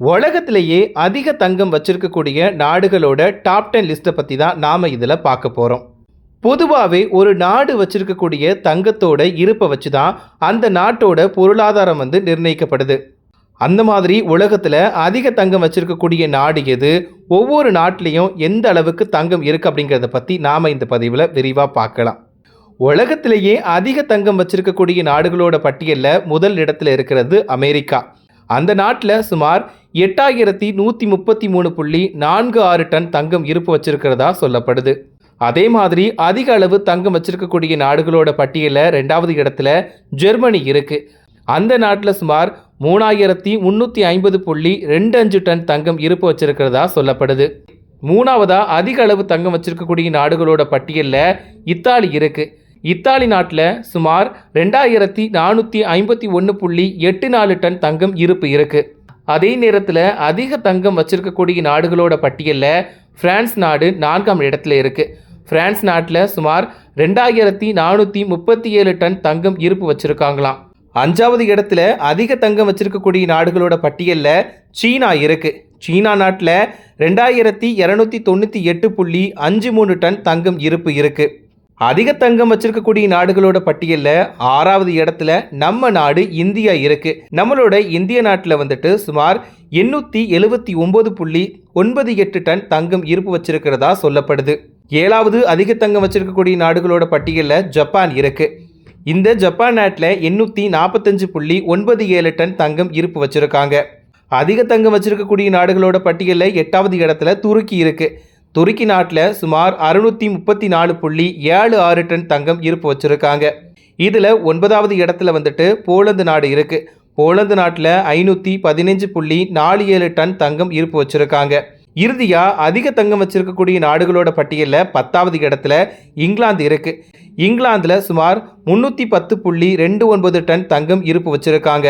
உலகத்திலேயே அதிக தங்கம் வச்சிருக்கக்கூடிய நாடுகளோட டாப் டென் லிஸ்ட்டை பற்றி தான் நாம் இதில் பார்க்க போகிறோம் பொதுவாகவே ஒரு நாடு வச்சிருக்கக்கூடிய தங்கத்தோட இருப்பை வச்சு தான் அந்த நாட்டோட பொருளாதாரம் வந்து நிர்ணயிக்கப்படுது. அந்த மாதிரி உலகத்தில் அதிக தங்கம் வச்சிருக்கக்கூடிய நாடு எது? ஒவ்வொரு நாட்டிலையும் எந்த அளவுக்கு தங்கம் இருக்குது அப்படிங்கிறத பற்றி நாம் இந்த பதிவில் விரிவாக பார்க்கலாம். உலகத்திலேயே அதிக தங்கம் வச்சிருக்கக்கூடிய நாடுகளோட பட்டியலில் முதல் இடத்துல இருக்கிறது அமெரிக்கா. அந்த நாட்டில் சுமார் எட்டாயிரத்தி நூற்றி முப்பத்தி மூணு புள்ளி நான்கு ஆறு டன் தங்கம் இருப்பு வச்சிருக்கிறதா சொல்லப்படுது. அதே மாதிரி அதிக அளவு தங்கம் வச்சிருக்கக்கூடிய நாடுகளோட பட்டியலில் ரெண்டாவது இடத்துல ஜெர்மனி இருக்கு. அந்த நாட்டில் சுமார் மூணாயிரத்தி முந்நூற்றி ஐம்பது புள்ளி ரெண்டு அஞ்சு டன் தங்கம் இருப்பு வச்சிருக்கிறதா சொல்லப்படுது. மூணாவதாக அதிக அளவு தங்கம் வச்சிருக்கக்கூடிய நாடுகளோட பட்டியலில் இத்தாலி இருக்குது இத்தாலி நாட்டில் சுமார் ரெண்டாயிரத்தி நானூற்றி ஐம்பத்தி ஒன்று புள்ளி எட்டு நாலு டன் தங்கம் இருப்பு இருக்குது அதே நேரத்தில் அதிக தங்கம் வச்சிருக்கக்கூடிய நாடுகளோட பட்டியலில் பிரான்ஸ் நாடு நான்காம் இடத்துல இருக்குது பிரான்ஸ் நாட்டில் சுமார் ரெண்டாயிரத்தி நானூற்றி முப்பத்தி ஏழு டன் தங்கம் இருப்பு வச்சுருக்காங்களாம். அஞ்சாவது இடத்துல அதிக தங்கம் வச்சிருக்கக்கூடிய நாடுகளோட பட்டியலில் சீனா இருக்குது சீனா நாட்டில் ரெண்டாயிரத்தி இரநூத்தி தொண்ணூற்றி எட்டு புள்ளி அஞ்சு மூணு டன் தங்கம் இருப்பு இருக்குது அதிக தங்கம் வச்சிருக்கக்கூடிய நாடுகளோட பட்டியலில் ஆறாவது இடத்துல நம்ம நாடு இந்தியா இருக்கு. நம்மளோட இந்திய நாட்டில் வந்துட்டு சுமார் எண்ணூற்றி எழுபத்தி ஒம்பது புள்ளி ஒன்பது எட்டு டன் தங்கம் இருப்பு வச்சிருக்கிறதா சொல்லப்படுது. ஏழாவது அதிக தங்கம் வச்சிருக்கக்கூடிய நாடுகளோட பட்டியலில் ஜப்பான் இருக்கு. இந்த ஜப்பான் நாட்டில் எண்ணூற்றி நாற்பத்தஞ்சு புள்ளி ஒன்பது ஏழு டன் தங்கம் இருப்பு வச்சிருக்காங்க. அதிக தங்கம் வச்சிருக்கக்கூடிய நாடுகளோட பட்டியலில் எட்டாவது இடத்துல துருக்கி இருக்குது துருக்கி நாட்டில் சுமார் அறுநூற்றி முப்பத்தி நாலு புள்ளி ஏழு ஆறு டன் தங்கம் இருப்பு வச்சுருக்காங்க. இதில் ஒன்பதாவது இடத்துல வந்துட்டு போலந்து நாடு இருக்குது போலந்து நாட்டில் ஐநூற்றி பதினஞ்சு புள்ளி நாலு ஏழு டன் தங்கம் இருப்பு வச்சுருக்காங்க. இறுதியாக அதிக தங்கம் வச்சிருக்கக்கூடிய நாடுகளோட பட்டியலில் பத்தாவது இடத்துல இங்கிலாந்து இருக்குது இங்கிலாந்தில் சுமார் முந்நூற்றி பத்து புள்ளி ரெண்டு ஒன்பது டன் தங்கம் இருப்பு வச்சுருக்காங்க.